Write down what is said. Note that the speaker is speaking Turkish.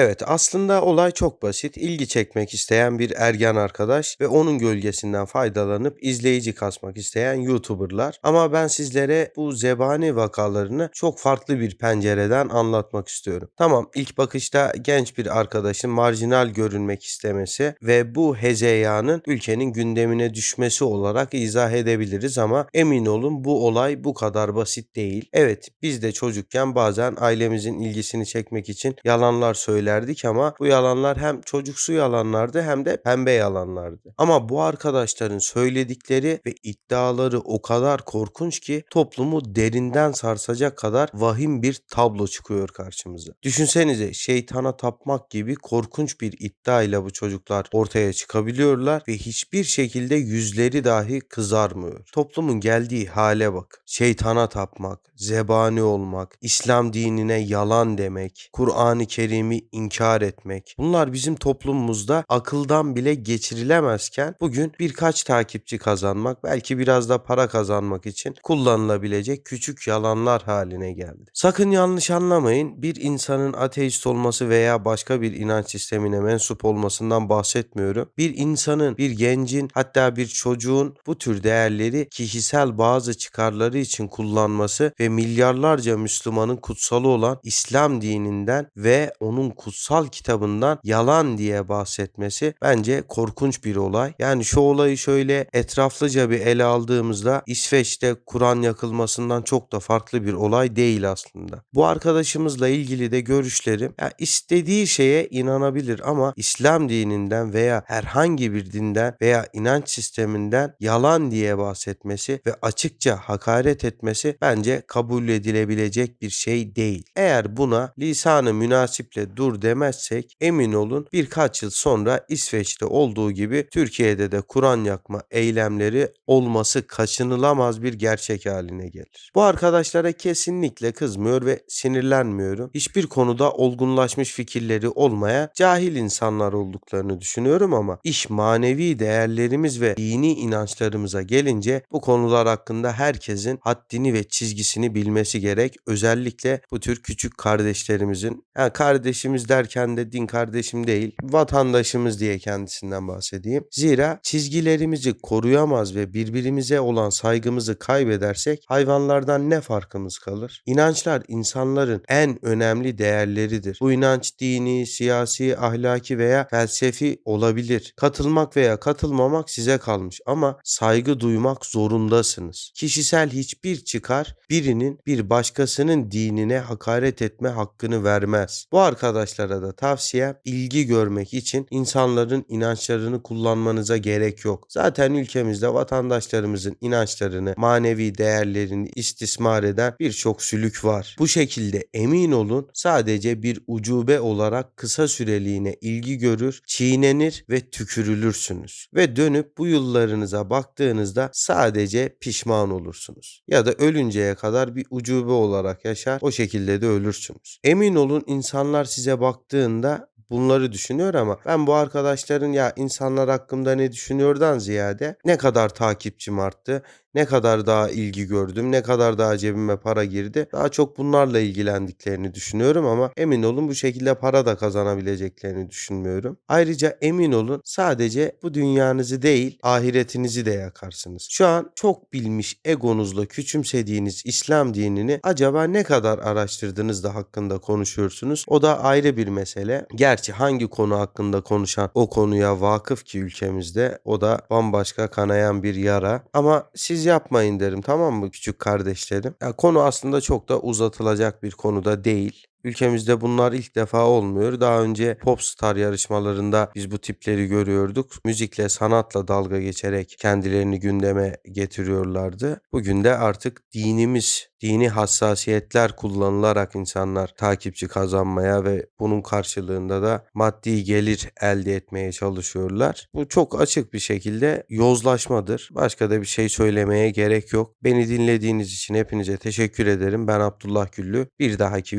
Evet, aslında olay çok basit. İlgi çekmek isteyen bir ergen arkadaş ve onun gölgesinden faydalanıp izleyici kasmak isteyen YouTuber'lar. Ama ben sizlere bu zebani vakalarını çok farklı bir pencereden anlatmak istiyorum. Tamam, ilk bakışta genç bir arkadaşın marjinal görünmek istemesi ve bu hezeyanın ülkenin gündemine düşmesi olarak izah edebiliriz ama emin olun bu olay bu kadar basit değil. Evet, biz de çocukken bazen ailemizin ilgisini çekmek için yalanlar söylerdik ama bu yalanlar hem çocuksu yalanlardı hem de pembe yalanlardı. Ama bu arkadaşların söyledikleri ve iddiaları o kadar korkunç ki toplumu derinden sarsacak kadar vahim bir tablo çıkıyor karşımıza. Düşünsenize şeytana tapmak gibi korkunç bir iddia ile bu çocuklar ortaya çıkabiliyorlar ve hiçbir şekilde yüzleri dahi kızarmıyor. Toplumun geldiği hale bak. Şeytana tapmak, zebani olmak, İslam dinine yalan demek, Kur'an-ı Kerim'i inkar etmek. Bunlar bizim toplumumuzda akıldan bile geçirilemezken bugün birkaç takipçi kazanmak, belki biraz da para kazanmak için kullanılabilecek küçük yalanlar haline geldi. Sakın yanlış anlamayın. Bir insanın ateist olması veya başka bir inanç sistemine mensup olmasından bahsetmiyorum. Bir insanın, bir gencin hatta bir çocuğun bu tür değerleri kişisel bazı çıkarları için kullanması ve milyarlarca Müslümanın kutsalı olan İslam dininden ve onun kutsal kitabından yalan diye bahsetmesi bence korkunç bir olay. Yani şu olayı şöyle etraflıca bir ele aldığımızda İsveç'te Kur'an yakılmasından çok da farklı bir olay değil aslında. Bu arkadaşımızla ilgili de görüşlerim ya istediği şeye inanabilir ama İslam dininden veya herhangi bir dinden veya inanç sisteminden yalan diye bahsetmesi ve açıkça hakaret etmesi bence kabul edilebilecek bir şey değil. Eğer buna lisanı münasiple dur demezsek emin olun birkaç yıl sonra İsveç'te olduğu gibi Türkiye'de de Kur'an yakma eylemleri olması kaçınılamaz bir gerçek haline gelir. Bu arkadaşlara kesinlikle kızmıyor ve sinirlenmiyorum. Hiçbir konuda olgunlaşmış fikirleri olmaya cahil insanlar olduklarını düşünüyorum ama iş manevi değerlerimiz ve dini inançlarımıza gelince bu konular hakkında herkesin haddini ve çizgisini bilmesi gerek. Özellikle bu tür küçük kardeşlerimizin yani kardeşimiz derken de din kardeşim değil vatandaşımız diye kendisinden bahsedeyim. Zira çizgilerimizi koruyamaz ve birbirimize olan saygımızı kaybedersek hayvanlardan ne farkımız kalır? İnançlar insanların en önemli değerleridir. Bu inanç dini, siyasi, ahlaki veya felsefi olabilir. Katılmak veya katılmamak size kalmış ama saygı duymak zorundasınız. Kişisel hiçbir çıkar birinin bir başkasının dinine hakaret etme hakkını vermez. Bu arkadaşlara da tavsiyem ilgi görmek için insanların inançlarını kullanmanıza gerek yok. Zaten ülkemizde vatandaşlarımızın inançlarını, manevi değerlerini istismar eden birçok sülük var. Bu şekilde emin olun sadece bir ucube olarak kısa süreliğine ilgi görür, çiğnenir ve tükürülürsünüz. Ve dönüp bu yıllarınıza baktığınızda sadece pişman olursunuz. Ya da ölünceye kadar bir ucube olarak yaşar, o şekilde de ölürsünüz. Emin olun insanlar size baktığında bunları düşünüyor ama ben bu arkadaşların ya insanlar hakkında ne düşünüyordan ziyade ne kadar takipçim arttı, ne kadar daha ilgi gördüm, ne kadar daha cebime para girdi. Daha çok bunlarla ilgilendiklerini düşünüyorum ama emin olun bu şekilde para da kazanabileceklerini düşünmüyorum. Ayrıca emin olun sadece bu dünyanızı değil ahiretinizi de yakarsınız. Şu an çok bilmiş egonuzla küçümsediğiniz İslam dinini acaba ne kadar araştırdınız da hakkında konuşuyorsunuz? O da ayrı bir mesele. Gerçi hangi konu hakkında konuşan o konuya vakıf ki ülkemizde o da bambaşka kanayan bir yara. Ama siz yapmayın derim tamam mı küçük kardeşlerim? Ya konu aslında çok da uzatılacak bir konuda değil. Ülkemizde bunlar ilk defa olmuyor. Daha önce popstar yarışmalarında biz bu tipleri görüyorduk. Müzikle, sanatla dalga geçerek kendilerini gündeme getiriyorlardı. Bugün de artık dinimiz, dini hassasiyetler kullanılarak insanlar takipçi kazanmaya ve bunun karşılığında da maddi gelir elde etmeye çalışıyorlar. Bu çok açık bir şekilde yozlaşmadır. Başka da bir şey söylemeye gerek yok. Beni dinlediğiniz için hepinize teşekkür ederim. Ben Abdullah Güllü. Bir dahaki